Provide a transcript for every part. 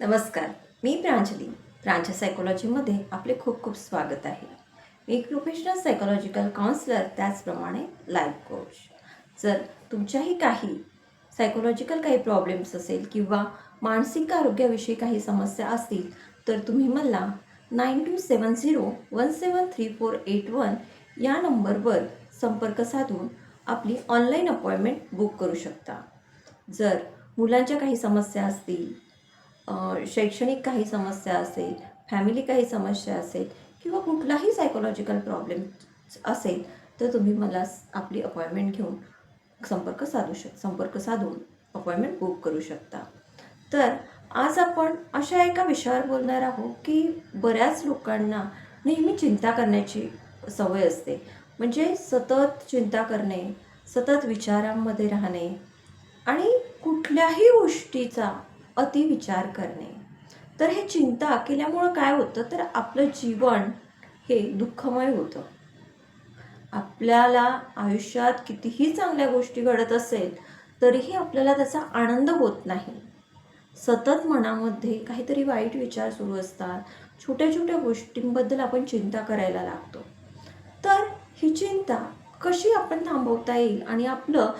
नमस्कार मी प्रांजली. प्रांजल सायकोलॉजीमध्ये आपले खूप खूप स्वागत आहे. मी एक प्रोफेशनल सायकोलॉजिकल काउन्सलर त्याचप्रमाणे लाईफ कोच जर तुमच्याही काही सायकोलॉजिकल काही प्रॉब्लेम्स असेल किंवा मानसिक आरोग्याविषयी काही समस्या असतील तर तुम्ही मला nine two seven zero one seven three four eight one या नंबरवर संपर्क साधून आपली ऑनलाईन अपॉइंटमेंट बुक करू शकता. जर मुलांच्या काही समस्या असतील शैक्षणिक काही समस्या असेल फॅमिली काही समस्या असेल किंवा कुठलाही सायकोलॉजिकल प्रॉब्लेम असेल तर तुम्ही मला आपली अपॉइंटमेंट घेऊन संपर्क साधू शक संपर्क साधून अपॉइंटमेंट बुक करू शकता. तर आज आपण अशा एका विषयावर बोलणार आहोत की बऱ्याच लोकांना नेहमी चिंता करण्याची सवय असते. म्हणजे सतत चिंता करणे सतत विचारांमध्ये राहणे आणि कुठल्याही गोष्टीचा अतिविचार करणे. तर हे चिंता केल्यामुळं काय होतं? तर आपलं जीवन हे दुःखमय होतं. आपल्याला आयुष्यात कितीही चांगल्या गोष्टी घडत असेल तरीही आपल्याला त्याचा आनंद होत नाही. सतत मनामध्ये काहीतरी वाईट विचार सुरू असतात. छोट्या छोट्या गोष्टींबद्दल आपण चिंता करायला लागतो. तर ही चिंता कशी आपण थांबवता येईल? आणि आपलं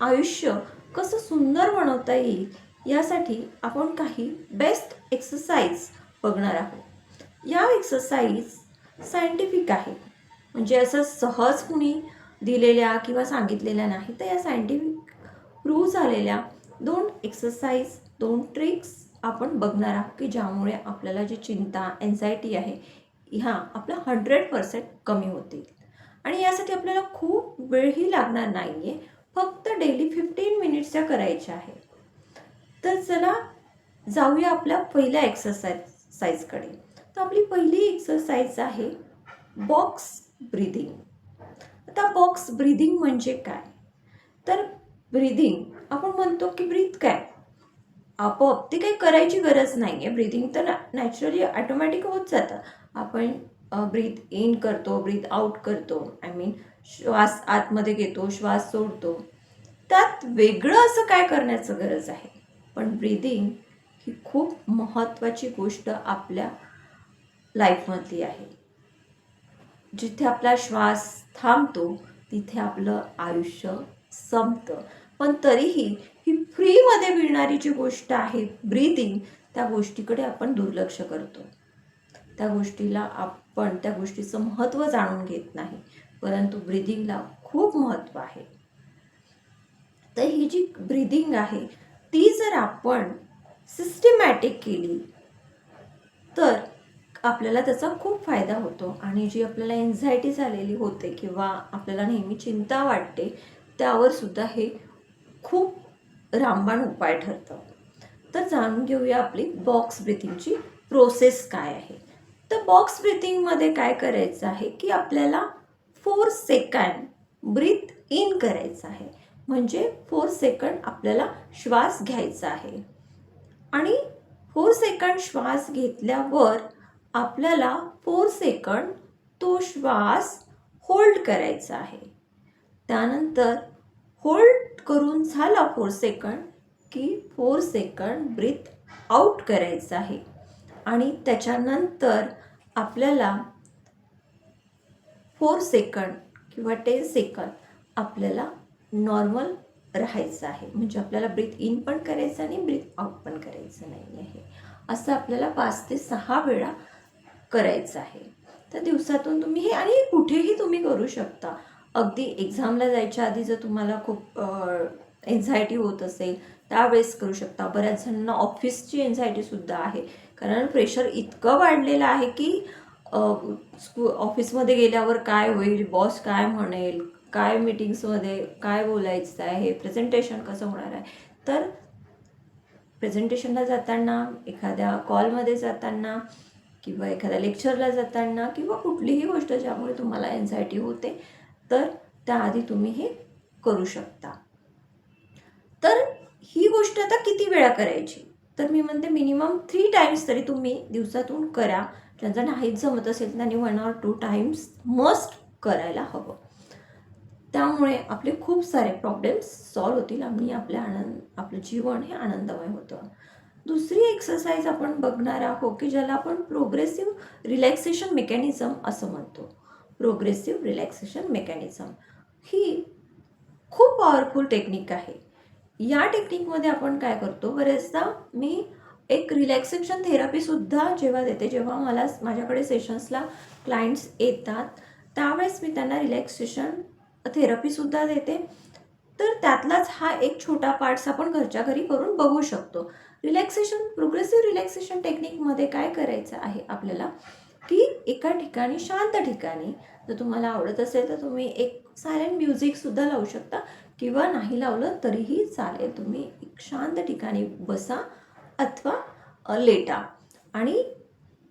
आयुष्य कसं सुंदर बनवता येईल? यासाठी आपण काही बेस्ट एक्सरसाइज बघणार आहोत. या एक्सरसाइज सायंटिफिक आहे. म्हणजे असं सहज कुणी दिलेल्या किंवा सांगितलेल्या नाही तर या सायंटिफिक प्रूव्ह झालेल्या दोन एक्सरसाइज दोन ट्रिक्स आपण बघणार आहोत की ज्यामुळे आपल्याला जी चिंता एन्झायटी आहे ह्या आपला हंड्रेड पर्सेंट कमी होतील. आणि यासाठी आपल्याला खूप वेळही लागणार नाही आहे फक्त डेली फिफ्टीन मिनिट्सच्या करायच्या आहे तर चला जाऊया आपल्या पहिल्या एक्सरसाइज साईजकडे तर आपली पहिली एक्सरसाइज आहे बॉक्स ब्रिदिंग आता बॉक्स ब्रिदिंग म्हणजे काय? तर ब्रिदिंग आपण म्हणतो की ब्रीथ काय? आपोआप ते काही करायची गरज नाही आहे ब्रिदिंग तर नॅचरली ॲटोमॅटिक होत जातं. आपण ब्रीथ इन करतो ब्रीथ आउट करतो. आय मीन श्वास आतमध्ये घेतो श्वास सोडतो. त्यात वेगळं असं काय करण्याचं गरज आहे? पण ब्रीदिंग ही खूप महत्त्वाची गोष्ट आपल्या लाईफमधली आहे. जिथे आपला श्वास थांबतो तिथे आपलं आयुष्य संपतं. पण तरीही ही फ्रीमध्ये मिळणारी जी गोष्ट आहे ब्रीदिंग त्या गोष्टीकडे आपण दुर्लक्ष करतो. त्या गोष्टीला आपण त्या गोष्टीचं महत्त्व जाणून घेत नाही परंतु ब्रिदिंगला खूप महत्त्व आहे. तर ही जी ब्रिदिंग आहे ती जर आपण सिस्टमॅटिक केली तर आपल्याला त्याचा खूप फायदा होतो. आणि जी आपल्याला एन्झायटी झालेली होते किंवा आपल्याला नेहमी चिंता वाटते त्यावर सुद्धा हे खूप रामबाण उपाय ठरतं. तर जाणून घेऊया आपली बॉक्स ब्रिथिंगची प्रोसेस काय आहे. तर बॉक्स ब्रिथिंगमध्ये काय करायचं आहे की आपल्याला फोर सेकंड ब्रीथ इन करायचं आहे. म्हणजे फोर सेकंड आपल्याला श्वास घ्यायचा आहे. आणि फोर सेकंड श्वास घेतल्यावर आपल्याला फोर सेकंड तो श्वास होल्ड करायचा आहे. त्यानंतर होल्ड करून झाला फोर सेकंड की फोर सेकंड ब्रीथ आउट करायचं आहे. आणि त्याच्यानंतर आपल्याला फोर सेकंड किंवा टेन सेकंड आपल्याला नॉर्मल राहायचं आहे. म्हणजे आपल्याला ब्रीथ इन पण करायचं आणि ब्रीथ आउट पण करायचं नाही आहे. असं आपल्याला पाच ते सहा वेळा करायचं आहे. तर दिवसातून तुम्ही हे आणि कुठेही तुम्ही करू शकता. अगदी एक्झामला जायच्या आधी जर तुम्हाला खूप एन्झायटी होत असेल त्यावेळेस करू शकता. बऱ्याच जणांना ऑफिसची एन्झायटीसुद्धा आहे. कारण प्रेशर इतकं वाढलेलं आहे की स्कू ऑफिसमध्ये गेल्यावर काय होईल बॉस काय म्हणेल काय मीटिंग्समध्ये काय बोलायचं आहे प्रेझेंटेशन कसं होणार आहे? तर प्रेझेंटेशनला जाताना एखाद्या कॉलमध्ये जाताना किंवा एखाद्या लेक्चरला जाताना किंवा कुठलीही गोष्ट ज्यामुळे तुम्हाला एन्झायटी होते तर त्याआधी तुम्ही हे करू शकता. तर ही गोष्ट आता किती वेळा करायची? तर मी म्हणते मिनिमम थ्री टाईम्स तरी तुम्ही दिवसातून करा. ज्यांचा नाहीच जमत असेल त्यांनी one or two times must करायला हवं. त्यामुळे आपले खूप सारे प्रॉब्लेम्स सॉल्व होतील. आणि आपल्या आनंद आपलं जीवन हे आनंदमय होतं. दुसरी एक्सरसाइज आपण बघणार आहोत की ज्याला आपण प्रोग्रेसिव्ह रिलॅक्सेशन मेकॅनिझम असं म्हणतो. प्रोग्रेसिव्ह रिलॅक्सेशन मेकॅनिझम ही खूप पॉवरफुल टेक्निक आहे. या टेक्निकमध्ये आपण काय करतो? बरेचदा मी एक रिलॅक्सेशन थेरपीसुद्धा जेव्हा देते जेव्हा मला माझ्याकडे सेशन्सला क्लायंट्स येतात त्यावेळेस मी त्यांना रिलॅक्सेशन थेरपीसुद्धा देते. तर त्यातलाच हा एक छोटा पार्ट्स आपण घरच्या घरी करून बघू शकतो. रिलॅक्सेशन प्रोग्रेसिव्ह रिलॅक्सेशन टेक्निकमध्ये काय करायचं आहे आपल्याला? की एका ठिकाणी शांत ठिकाणी. जर तुम्हाला आवडत असेल तर तुम्ही एक सायलेंट म्युझिकसुद्धा लावू शकता. किंवा नाही लावलं तरीही चालेल. तुम्ही एक शांत ठिकाणी बसा अथवा लेटा. आणि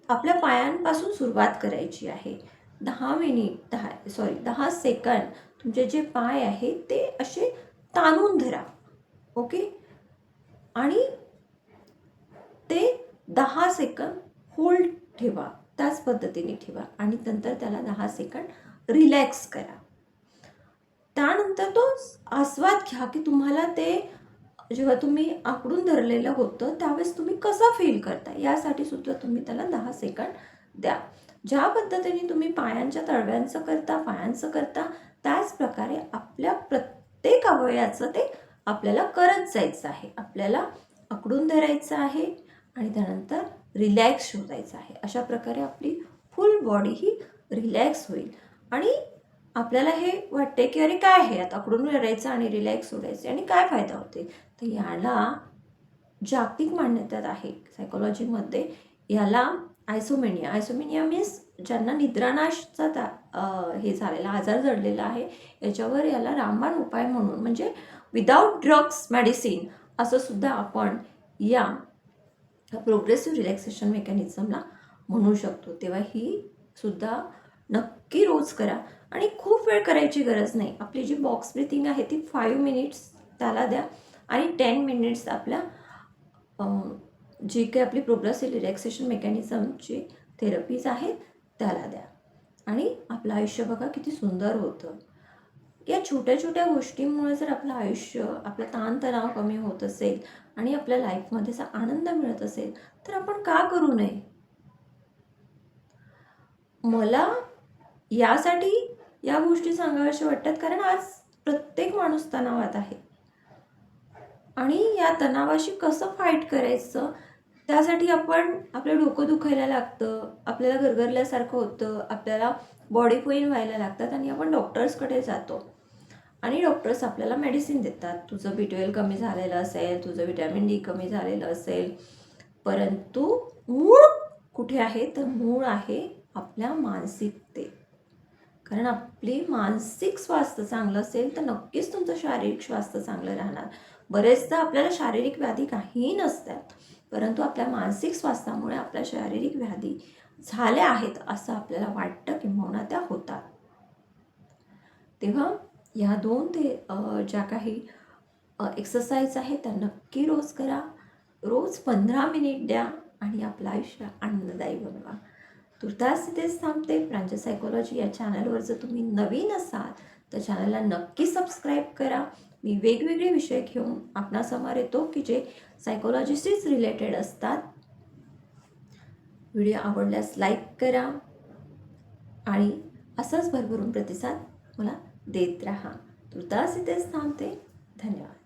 आपल्या पायांपासून सुरुवात करायची आहे. दहा मिनिट दहा सॉरी दहा सेकंड तुमचे जे पाय आहेत ते असे ताणून धरा. ओके? आणि ते दहा सेकंद होल्ड ठेवा. त्याच पद्धतीने ठेवा आणि नंतर त्याला दहा सेकंड रिलॅक्स करा. त्यानंतर तो आस्वाद घ्या की तुम्हाला ते जेव्हा तुम्ही आकडून धरलेलं होतं त्यावेळेस तुम्ही कसा फील करता यासाठी सुद्धा तुम्ही त्याला दहा सेकंड द्या. ज्या पद्धतीने तुम्ही पायांच्या तळव्यांचं करता पायांचं करता त्याच प्रकारे आपल्या प्रत्येक अवयवाचं ते आपल्याला करत जायचं आहे. आपल्याला आकडून धरायचं आहे आणि त्यानंतर रिलॅक्स शोधायचं आहे. अशा प्रकारे आपली फुल बॉडी ही रिलॅक्स होईल. आणि आपल्याला हे वाटते की अरे काय आहे आता अकडून धरायचं आणि रिलॅक्स सोडायचे आणि काय फायदा होते तर याला जागतिक मान्यता आहे. सायकोलॉजीमध्ये याला आयसोमेनिया आयसोमेनिया मीन्स ज्यांना निद्रानाशचा ता हे झालेला आजार जडलेला आहे याच्यावर याला रामबाण उपाय म्हणून म्हणजे विदाऊट ड्रग्स मेडिसिन असं सुद्धा आपण या प्रोग्रेसिव्ह रिलॅक्सेशन मेकॅनिझमला म्हणू शकतो. तेव्हा ही सुद्धा नक्की रोज करा. आणि खूप वेळ करायची गरज नाही. आपली जी बॉक्स ब्रिथिंग आहे ती फाईव्ह मिनिट्स त्याला द्या. आणि टेन मिनिट्स आपल्या जी काही आपली प्रोग्रेसिव्ह रिलॅक्सेशन मेकॅनिझमची थेरपीज आहेत त्याला द्या. आणि आपलं आयुष्य बघा किती सुंदर होतं. या छोट्या छोट्या गोष्टींमुळे जर आपलं आयुष्य आपला ताणतणाव कमी होत असेल आणि आपल्या लाईफमध्ये असा आनंद मिळत असेल तर आपण का करू नये? मला यासाठी या गोष्टी सांगाव्याशा वाटतात कारण आज प्रत्येक माणूस तणावात आहे. आणि या तणावाशी कसं फाईट करायचं? त्यासाठी आपण आपलं डोकं दुखायला लागतं आपल्याला गरगरल्यासारखं होतं आपल्याला बॉडी पेन व्हायला लागतात आणि आपण डॉक्टर्सकडे जातो. आणि डॉक्टर्स आपल्याला मेडिसिन देतात. तुझं बी ट्वेल्व कमी झालेलं असेल तुझं विटॅमिन डी कमी झालेलं असेल परंतु मूळ कुठे आहे? तर मूळ आहे आपल्या मानसिकतेत. कारण आपली मानसिक स्वास्थ्य चांगलं असेल तर नक्कीच तुमचं शारीरिक स्वास्थ्य चांगलं राहणार. बरेचदा आपल्याला शारीरिक व्याधी काहीही नसतात परंतु आपल्या मानसिक स्वास्थ्यामुळे आपल्या शारीरिक व्याधी झाल्या आहेत असं आपल्याला वाटतं किंबहुना त्या होतात. तेव्हा या दोन ते ज्या काही एक्सरसाइज आहेत त्या नक्की रोज करा. रोज पंधरा मिनिट द्या आणि आपलं आयुष्य आनंददायी बनवा. तुर्तास तिथेच थांबते प्रांजल सायकोलॉजी या चॅनलवर जर तुम्ही नवीन असाल तर चॅनलला नक्की सबस्क्राईब करा. मी वेगवेगळे विषय घेऊन आपणासमोर येतो की जे सायकोलॉजीशीच रिलेटेड असतात. व्हिडिओ आवडल्यास लाईक करा आणि असंच भरभरून प्रतिसाद मला देत राहा. तुर्तास इथेच थांबते धन्यवाद.